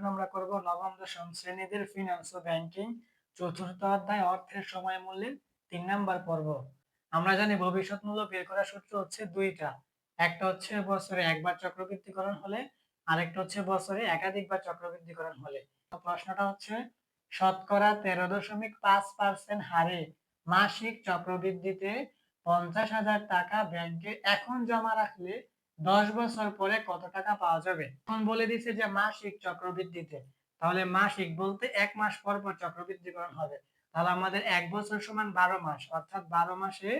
এখন আমরা করব নবম দশম শ্রেণীদের ফিনান্স ও ব্যাংকিং চতুর্থ অধ্যায়, অর্থের সময় মূল্যের তিন নাম্বার পর্ব। আমরা জানি ভবিষ্যৎ মূল্য বের করার সূত্র হচ্ছে দুইটা। একটা হচ্ছে বছরে একবার চক্রবৃদ্ধিকরণ হলে, আরেকটা হচ্ছে বছরে একাধিকবার চক্রবৃদ্ধিকরণ হলে। প্রশ্নটা হচ্ছে, শতকরা তেরো দশমিক পাঁচ পার্সেন্ট হারে মাসিক চক্রবৃদ্ধিতে পঞ্চাশ হাজার টাকা ব্যাংকে এখন জমা রাখলে দশ বছর পরে কত টাকা পাওয়া যাবে? এখন বলে দিছে যে মাসিক চক্রবৃদ্ধিতে। তাহলে মাসিক বলতে এক মাস পর পর চক্রবৃদ্ধিকরণ হবে। তাহলে আমাদের এক বছর সমান বারো মাস, অর্থাৎ বারো মাসে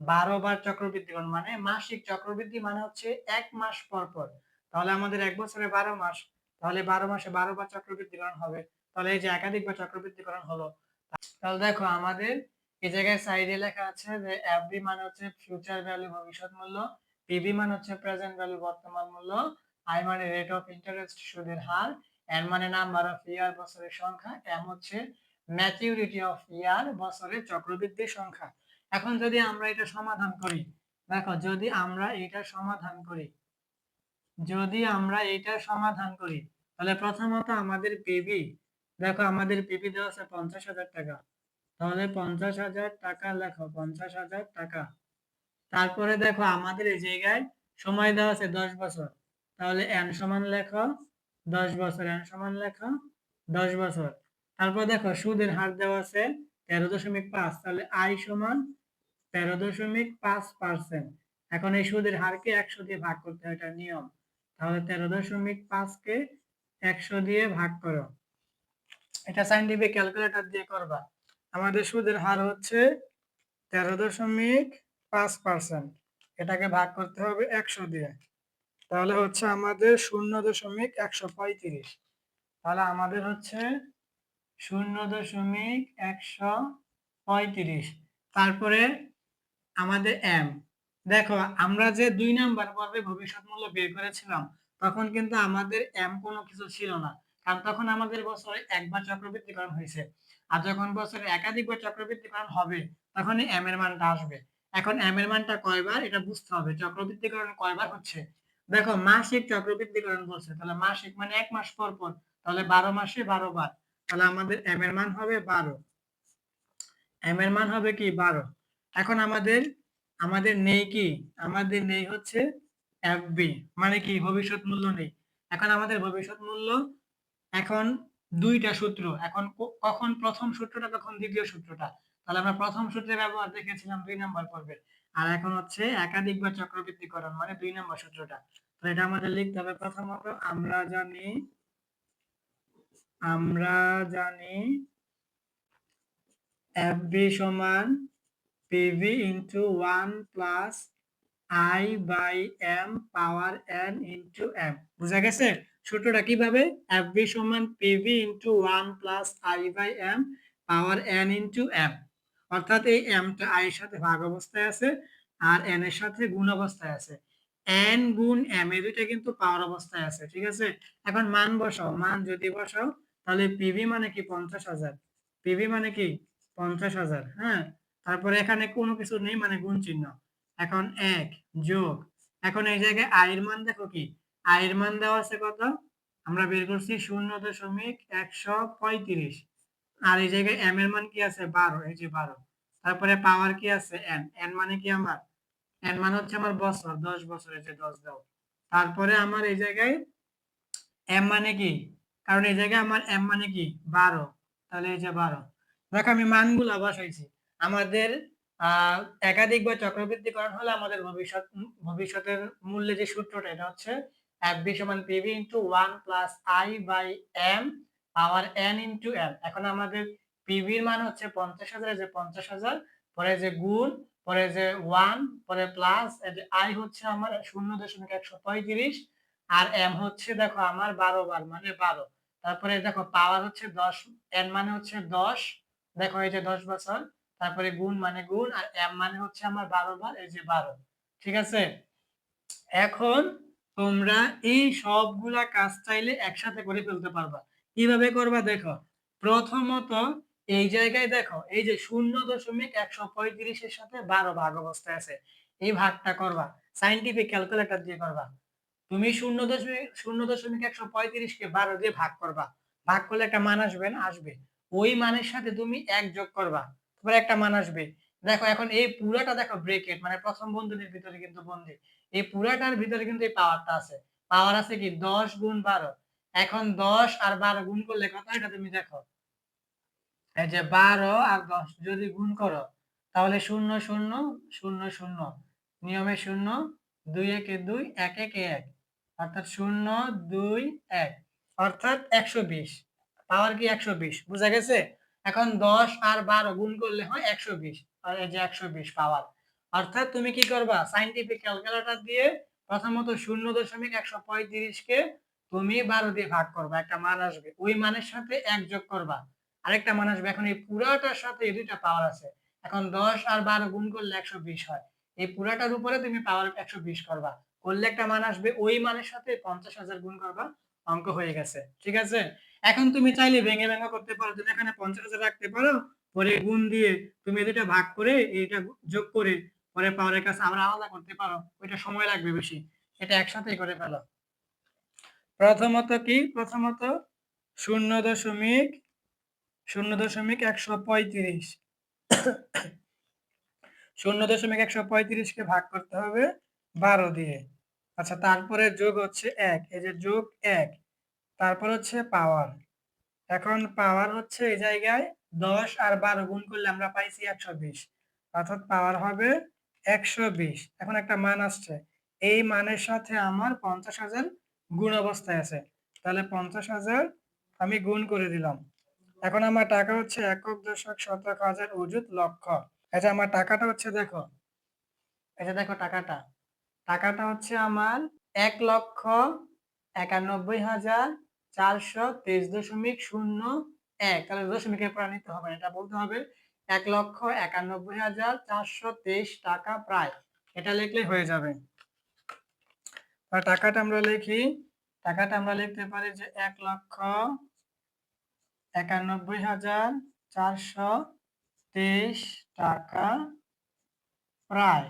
বারো বার চক্রবৃদ্ধিকরণ মানে মাসিক চক্রবৃদ্ধি মানে হচ্ছে এক মাস পর পর। তাহলে আমাদের এক বছরে বারো মাস, তাহলে বারো মাসে বারো বার চক্রবৃদ্ধিকরণ হবে। তাহলে এই যে একাধিকবার চক্রবৃদ্ধিকরণ হলো, তাহলে দেখো আমাদের এই জায়গায় সাইডে লেখা আছে যে এফবি মানে হচ্ছে ফিউচার ভ্যালু ভবিষ্যৎ মূল্য। পিবি মানে হচ্ছে প্রেজেন্ট ভ্যালু বর্তমান মূল্য আই মানে রেট অফ ইন্টারেস্ট সুদের হার এন মানে নাম্বার অফ ইয়ার বছরের সংখ্যা এম হচ্ছে ম্যাচিউরিটি অফ ইয়ার বছরের চক্রবৃদ্ধি সংখ্যা। এখন যদি আমরা এটা সমাধান করি, দেখো যদি আমরা এটা সমাধান করি, যদি আমরা এটা সমাধান করি, তাহলে প্রথমত আমাদের পিবি দেখো আমাদের পিবি দেওয়া আছে পঞ্চাশ হাজার টাকা। তাহলে পঞ্চাশ হাজার টাকা লেখো, পঞ্চাশ হাজার টাকা। তারপরে দেখো আমাদের এই জায়গায় সময় দেওয়া আছে দশ বছর। তাহলে এন সমান লেখো দশ বছর এন সমান লেখো দশ বছর। তারপর দেখো সুদের হার দেওয়া আছে তেরো দশমিক পাঁচ, তাহলে আই সমান তেরো দশমিক পাঁচ পার্সেন্ট এখন এই সুদের হারকে একশো দিয়ে ভাগ করতে হয়, এটা নিয়ম। তাহলে তেরো দশমিক পাঁচকে একশো দিয়ে ভাগ করো। এটা সাইন্টিফিক ক্যালকুলেটর দিয়ে করবা। আমাদের সুদের হার হচ্ছে তেরো দশমিক পাঁচ পার্সেন্ট এটাকে ভাগ করতে হবে একশো দিয়ে। তাহলে হচ্ছে আমাদের শূন্য দশমিক একশো পঁয়ত্রিশ। তাহলে আমাদের হচ্ছে শূন্য দশমিক একশো পঁয়ত্রিশ। তারপরে আমাদের এম দেখো, আমরা যে দুই নাম্বার পর্বে ভবিষ্যৎ মূল্য বের করেছিলাম, তখন কিন্তু আমাদের এম কোনো কিছু ছিল না। কারণ তখন আমাদের বছরে একবার চক্রবৃদ্ধিকরণ হয়েছে। আর যখন বছরে একাধিকবার চক্রবৃদ্ধিকরণ হবে, তখনই এম এর মানটা আসবে। এখন এম এর মানটা কয়বার? এটা বুঝতে হবে। চক্রবৃদ্ধিকরণ কয়বার হচ্ছে? দেখো, মাসিক চক্রবৃদ্ধিকরণ বলছে। তাহলে মাসিক মানে এক মাস পর পর। তাহলে বারো মাসে বারো বার। তাহলে আমাদের এম এর মান হবে বারো। এম এর মান হবে কি? বারো। এখন আমাদের আমাদের নেই কি? আমাদের নেই হচ্ছে এফবি মানে কি? ভবিষ্যৎ মূল্য নেই। এখন আমাদের ভবিষ্যৎ মূল্য এখন দুইটা সূত্র। এখন কখন প্রথম সূত্রটা কখন দ্বিতীয় সূত্রটা। তাহলে আমরা প্রথম সূত্রের ব্যবহার দেখেছিলাম দুই নম্বর পর্বে আর এখন হচ্ছে একাধিকবার চক্রবৃদ্ধিকরণ মানে দুই নম্বর সূত্রটা। তো এটা আমাদের লিখতে হবে প্রথমত, আমরা জানি আমরা জানি এফবি সমান PV into one plus I by M power N into M বুঝা গেছে? সূত্রটা কীভাবে? এফবি সমান PV into one plus I by M power N into M অর্থাৎ এই এমটা আই এর সাথে ভাগ অবস্থায় আছে আর এন এর সাথে গুণ অবস্থায় আছে। এন গুণ এম এ দুইটা কিন্তু পাওয়ার অবস্থায় আছে, ঠিক আছে? এখন মান বসাও, মান যদি বসাও, তাহলে পিভি মানে কি? পঞ্চাশ হাজার। পিভি মানে কি? পঞ্চাশ হাজার হ্যাঁ? তারপরে এখানে কোনো কিছু নেই মানে গুণ চিহ্ন। এখন এক যোগ, এখন এই জায়গায় আয়ের মান দেখো কি? আয়ের মান দেওয়া আছে কত? আমরা বের করছি শূন্য দশমিক একশো পঁয়ত্রিশ। আর এই জায়গায় এম এর মান কি আছে? বারো, এই যে বারো। তারপরে পাওয়ার কি আছে? এন এন মানে কি আমার? এন মানে হচ্ছে আমার বছর, দশ বছরের যে দশ দাও। তারপরে আমার এই জায়গায় এম মানে কি? কারণ এই জায়গায় আমার এম মানে কি? বারো। তাহলে এই যে বারো। দেখো, আমি মানগুলা বসাইছি। আমাদের আহ একাধিকবার চক্রবৃদ্ধিকরণ হলে আমাদের ভবিষ্যৎ, ভবিষ্যতের মূল্যে যে সূত্রটা, এটা হচ্ছে এফ বি সমান PV into one plus I by M power N into M এখন আমাদের পিভির মান হচ্ছে পঞ্চাশ হাজার যে পঞ্চাশ হাজার, পরে যে গুণ, পরে যে ওয়ান, পরে প্লাস আই হচ্ছে আমার শূন্য দশমিক একশো পঁয়ত্রিশ, আর এম হচ্ছে দেখো আমার বারো বার মানে বারো। তারপরে দেখো পাওয়ার হচ্ছে দশ এন মানে হচ্ছে দশ, দেখো এই যে দশ বছর, তারপরে গুণ মানে গুণ, আর এম মানে হচ্ছে আমার বারো বার, এই যে বারো। ঠিক আছে? এখন তোমরা এই সবগুলা কাজ চাইলে একসাথে করে ফেলতে পারবা। কীভাবে করবা দেখো? প্রথমত এই জায়গায় দেখো, এই যে শূন্য দশমিক একশো পঁয়ত্রিশের সাথে বারো ভাগ অবস্থায় আছে। এই ভাগটা করবা সাইন্টিফিক ক্যালকুলেটর দিয়ে করবা। তুমি শূন্য দশমিক শূন্য দশমিক একশো পঁয়ত্রিশকে বারো দিয়ে ভাগ করবা। ভাগ করলে একটা মান আসবে না? আসবে। ওই মানের সাথে তুমি এক যোগ করবা। তারপরে একটা মান আসবে। দেখো, এখন এই পুরাটা দেখো ব্রেকেট মানে প্রথম বন্ধনীর ভিতরে কিন্তু বন্ধী। এই পুরাটার ভিতরে কিন্তু এই পাওয়ারটা আছে। পাওয়ার আছে কি? দশ গুণ বারো। এখন দশ আর বারো গুণ করলে কত? এটা তুমি দেখো। এই যে বারো আর দশ যদি গুণ করো, তাহলে শূন্য শূন্য শূন্য শূন্য। নিয়মে শূন্য, দুই একে দুই, এক একে এক। অর্থাৎ শূন্য, দুই, এক। অর্থাৎ একশো বিশ। পাওয়ার কি একশো বিশ? বুঝা গেছে? এখন দশ আর বারো গুণ করলে হয় একশো বিশ। আর এই যে একশো বিশ পাওয়ার। অর্থাৎ তুমি কি করবা? সাইন্টিফিক ক্যালকুলেটর দিয়ে প্রথমত শূন্য দশমিক একশো পঁয়ত্রিশকে তুমি বারো দিয়ে ভাগ করবা, একটা মান আসবে। ওই মানের সাথে এক যোগ করবা। আরেকটা মান আসবে, এখন এই পুরাটার সাথে এই দুইটা পাওয়ার আছে। এখন দশ আর বারো গুণ করলে একশো বিশ হয়। এই পুরাটার উপরে তুমি পাওয়ার একশো বিশ করবা। করলে একটা মান আসবে, ওই মানের সাথে পঞ্চাশ হাজার গুণ করবা অঙ্ক হয়ে গেছে। ঠিক আছে? এখন তুমি চাইলে ভেঙে ভেঙে করতে পারো। তুমি এখানে পঞ্চাশ হাজার রাখতে পারো, পরে গুণ দিয়ে তুমি দুটা ভাগ করে এইটা যোগ করে পরে পাওয়ারের কাছে আমরা আলাদা করতে পারো। ওইটা সময় লাগবে বেশি। এটা একসাথেই করে ফেলো। প্রথমত কি? প্রথমত শূন্য দশমিক শূন্য দশমিক একশো পঁয়ত্রিশ। শূন্য দশমিক একশো পঁয়ত্রিশকে ভাগ করতে হবে বারো দিয়ে। আচ্ছা তারপরে যোগ হচ্ছে এক। এই যে যোগ এক, তারপর হচ্ছে পাওয়ার। এখন পাওয়ার হচ্ছে এই জায়গায় দশ আর বারো গুণ করলে আমরা পাইছি একশো বিশ। অর্থাৎ পাওয়ার হবে একশো বিশ। এখন একটা মান আসছে। এই মানের সাথে আমার পঞ্চাশ হাজার গুণ অবস্থায় আছে। তাহলে পঞ্চাশ হাজার আমি গুণ করে দিলাম। এখন আমার টাকা হচ্ছে একক দশক শতক হাজার অযুত লক্ষ। আচ্ছা আমার টাকাটা হচ্ছে দেখো এটা দেখো টাকাটা। টাকাটা হচ্ছে আমার এক লক্ষ একানব্বই হাজার চারশো তেইশ দশমিক শূন্য এক। তাহলে দশমিকের পর নিতে হবে এটা বলতে হবে এক লক্ষ একানব্বই হাজার চারশো তেইশ টাকা প্রায়। এটা লিখলে হয়ে যাবে। টাকাটা আমরা লিখি, টাকাটা আমরা লিখতে পারি যে এক লক্ষ একানব্বই হাজার চারশো তেইশ টাকা প্রায়,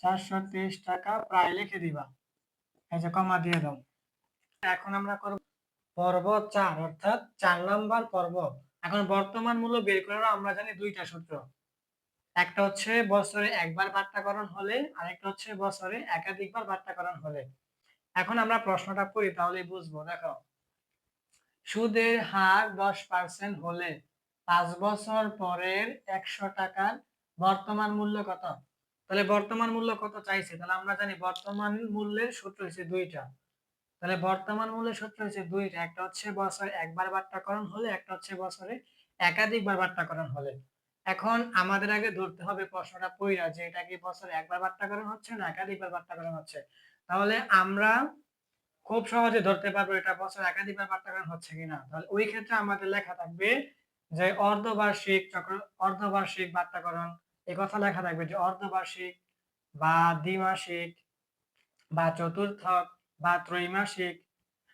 চারশো তেইশ টাকা প্রায় লিখে দিবা। এই যে কমা দিয়ে দাও। এখন আমরা করব পর্ব চার, অর্থাৎ চার নাম্বার পর্ব। এখন বর্তমান মূল্য বের করার আমরা জানি দুইটা সূত্র। একটা হচ্ছে বছরে একবার বাট্টাকরণ হলে, আরেকটা হচ্ছে বছরে একাধিকবার বাট্টাকরণ হলে। এখন আমরা প্রশ্নটা পড়ি তাহলে বুঝব। দেখো সুদের হার দশ পার্সেন্ট হলে পাঁচ বছর পরের একশো টাকার বর্তমান মূল্য কত? তাহলে বর্তমান মূল্য কত চাইছে? তাহলে আমরা জানি বর্তমান মূল্যের সূত্র হচ্ছে দুইটা। তাহলে বর্তমান মূল্যের সূত্র হচ্ছে দুইটা। একটা হচ্ছে বছরে একবার বাট্টাকরণ হলে, একটা হচ্ছে বছরে একাধিকবার বাট্টাকরণ হলে। এখন আমাদের আগে ধরতে হবে প্রশ্নটা পইরা যে এটা কি বছরে একবার বাট্টাকরণ হচ্ছে না একাধিকবার বাট্টাকরণ হচ্ছে? তাহলে আমরা খুব সহজে ধরতে পারব এটা বছর একাধিকবার বাট্টাকরণ হচ্ছে কিনা। তাহলে ওই ক্ষেত্রে আমাদের লেখা থাকবে যে অর্ধবার্ষিক চক্র, অর্ধবার্ষিক বাট্টাকরণ এই কথা লেখা থাকবে যে অর্ধবার্ষিক বা দ্বিমাসিক বা চতুর্থক বা ত্রৈমাসিক।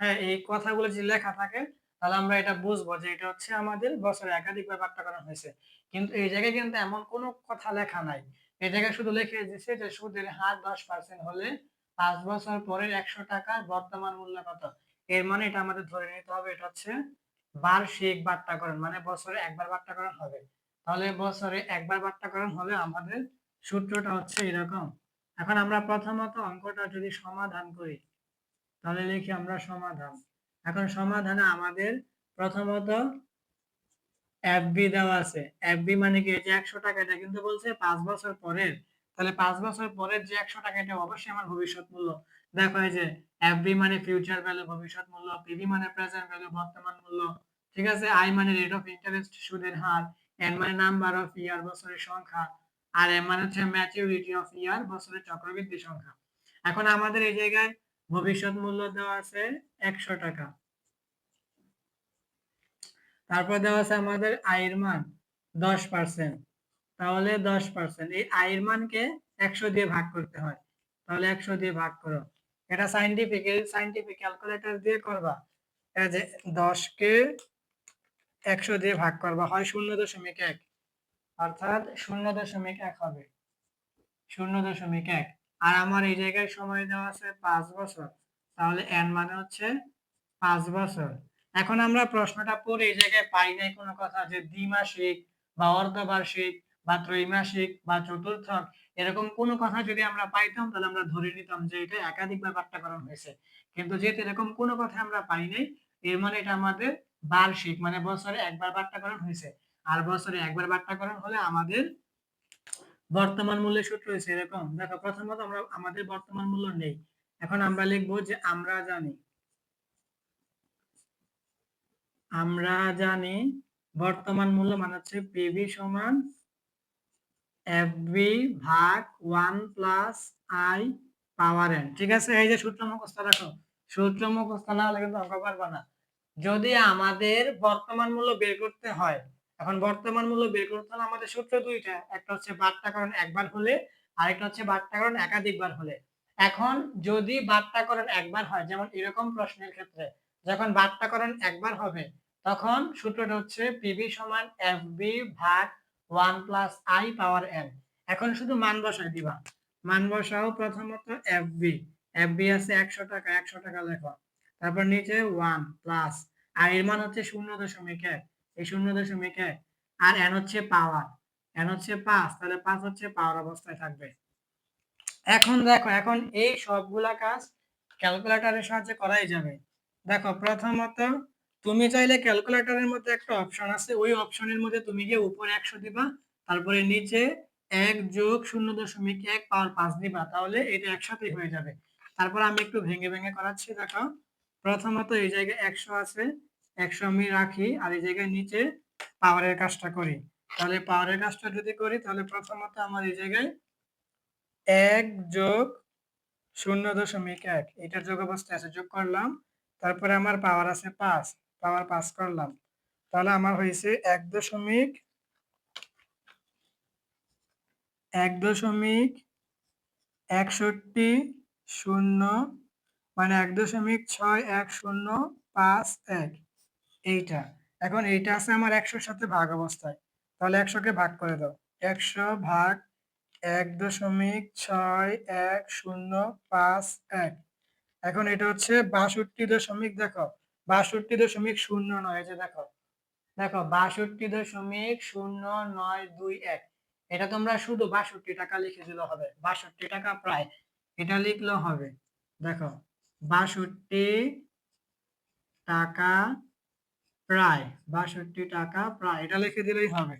হ্যাঁ এই কথাগুলো যদি লেখা থাকে তাহলে আমরা এটা বুঝব যে এটা হচ্ছে আমাদের বছরে একাধিকবার বাট্টাকরণ হয়েছে। কিন্তু এই জায়গায় কিন্তু এমন কোনো কথা লেখা নাই। এই জায়গায় শুধু লিখে দিচ্ছে যে সুদের হার দশ পার্সেন্ট হলে পাঁচ বছর পরে একশো টাকার বর্তমান মূল্য কত? এর মানে এটা আমাদের ধরে নিতে হবে, এটা হচ্ছে বার্ষিক বাট্টাকরণ মানে বছরে একবার বাট্টাকরণ হবে। তাহলে বছরে একবার বাট্টাকরণ হলে আমাদের সূত্রটা হচ্ছে এরকম। এখন আমরা প্রথমত অঙ্কটা যদি সমাধান করি, তাহলে লিখি আমরা সমাধান। এখন সমাধানে আমাদের প্রথমত এফবি দেওয়া আছে। এফবি মানে কি? যে একশো টাকা, এটা কিন্তু বলছে পাঁচ বছর পরের। তাহলে পাঁচ বছর পরের যে একশো টাকা, এটা অবশ্যই আমার ভবিষ্যৎ মূল্য। দেখো এই যে এফবি মানে ফিউচার ভ্যালু ভবিষ্যৎ মূল্য। পিভি মানে প্রেজেন্ট ভ্যালু বর্তমান মূল্য। ঠিক আছে? আই মানে রেট অফ ইন্টারেস্ট সুদের হার। এন মানে নাম্বার অফ ইয়ার বছরের সংখ্যা। আর এম মানে হচ্ছে ম্যাচুরিটি অফ ইয়ার বছরের চক্রবৃদ্ধি সংখ্যা। এখন আমাদের এই জায়গায় ভবিষ্যৎ মূল্য দেওয়া আছে একশো টাকা। তারপর দেওয়া আছে আমাদের আয়ের মান দশ পার্সেন্ট তাহলে দশ পার্সেন্ট এই আয়ের মানকে একশো দিয়ে ভাগ করতে হয়। তাহলে একশো দিয়ে ভাগ করো। এটা সাইন্টিফিক সাইন্টিফিক ক্যালকুলেটর দিয়ে করবা। যে দশকে একশো দিয়ে ভাগ করবা, হয় শূন্য দশমিক এক। অর্থাৎ শূন্য দশমিক এক হবে। শূন্য দশমিক এক। আর আমার এই জায়গায় সময় দেওয়া আছে পাঁচ বছর। তাহলে এন মানে হচ্ছে পাঁচ বছর। এখন আমরা প্রশ্নটা পড়ে এই জায়গায় পাই নাই কোনো কথা যে দ্বিমাসিক বা অর্ধবার্ষিক বা ত্রৈমাসিক বা চতুর্থক এরকম কোনো কথা যদি আমরা পাইতাম তাহলে আমরা ধরে নিতাম যে এটা একাধিক একাধিকবার পাঠ্যকরণ হয়েছে। কিন্তু যেহেতু এরকম কোনো কথা আমরা পাই নাই, এর মানে এটা আমাদের বার্ষিক মানে বছরে একবার পাঠ্যকরণ হয়েছে। আর বছরে একবার পাঠ্যকরণ হলে আমাদের বর্তমান মূল্যের সূত্র হয়েছে এরকম। দেখো, প্রথমত আমরা, আমাদের বর্তমান মূল্য নেই। এখন আমরা লিখব যে আমরা জানি আমরা জানি বর্তমান মূল্য মানে হচ্ছে পিভি সমান এফবি ভাগ one plus I power N ঠিক আছে? এই যে সূত্র মুখস্থ রাখো। সূত্র মুখস্থ না হলে কিন্তু অঙ্ক পারবা না। যদি আমাদের বর্তমান মূল্য বের করতে হয় এখন বর্তমান মূল্য বের করতে হলে আমাদের সূত্র দুইটা, একটা হচ্ছে বাট্টাকরণ একবার হলে, আরেকটা হচ্ছে বাট্টাকরণ একাধিকবার হলে। এখন যদি বাট্টাকরণ একবার হয়, যেমন এরকম প্রশ্নের ক্ষেত্রে, যখন বাট্টাকরণ একবার হবে, তখন সূত্রটা হচ্ছে পিভি সমান এফ বি ভাগ one plus I power N এখন শুধু মান বসাই দিবা। মান বসাও প্রথমত এফ বি এফ বি আছে একশো টাকা একশো টাকা লেখো। তারপর নিচে ওয়ান প্লাস আর এর মান হচ্ছে শূন্য দশমিক এক। এই শূন্য দশমিক এক আর এন হচ্ছে পাওয়ার এন হচ্ছে পাঁচ, তাহলে পাঁচ হচ্ছে পাওয়ার অবস্থায় থাকবে। এখন দেখো, এখন এই সবগুলা কাজ ক্যালকুলেটরের সাহায্যে করাই যাবে। দেখো, প্রথমত তুমি চাইলে ক্যালকুলেটরের মধ্যে একটা অপশন আছে, ওই অপশনের মধ্যে তুমি গিয়ে উপরে একশো দিবা, তারপরে নিচে এক যোগ শূন্য দশমিক এক পাওয়ার পাঁচ দিবা, তাহলে এটা একসাথেই হয়ে যাবে। তারপর আমি একটু ভেঙে ভেঙে করাচ্ছি, দেখো। প্রথমত এই জায়গায় একশো আছে একশো আমি রাখি আর এই জায়গায় নিচে পাওয়ারের কাজটা করি। তাহলে পাওয়ারের কাজটা যদি করি, তাহলে প্রথমত আমার এই জায়গায় এক যোগ শূন্য দশমিক এক, এটার যোগ অবস্থায় আছে, যোগ করলাম, তারপরে আমার পাওয়ার আছে পাঁচ, পাওয়ার পাস করলাম। তাহলে আমার হয়েছে এক দশমিক এক দশমিক একষট্টি শূন্য মানে এক দশমিক ছয় এক শূন্য পাঁচ এক। এইটা। এখন এইটা আছে আমার একশোর সাথে ভাগ অবস্থায়। তাহলে একশোকে ভাগ করে দাও। একশো ভাগ এক দশমিক ছয় এক শূন্য পাঁচ এক। এখন এটা হচ্ছে বাষট্টি দশমিক, দেখো, বাষট্টি দশমিক শূন্য নয় যে দেখো। দেখো, বাষট্টি দশমিক শূন্য নয় দুই এক। এটা তোমরা শুধু বাষট্টি টাকা লিখে দিলে হবে। বাষট্টি টাকা প্রায়। এটা লিখলেও হবে। দেখো, বাষট্টি টাকা প্রায় বাষট্টি টাকা প্রায় এটা লিখে দিলেই হবে।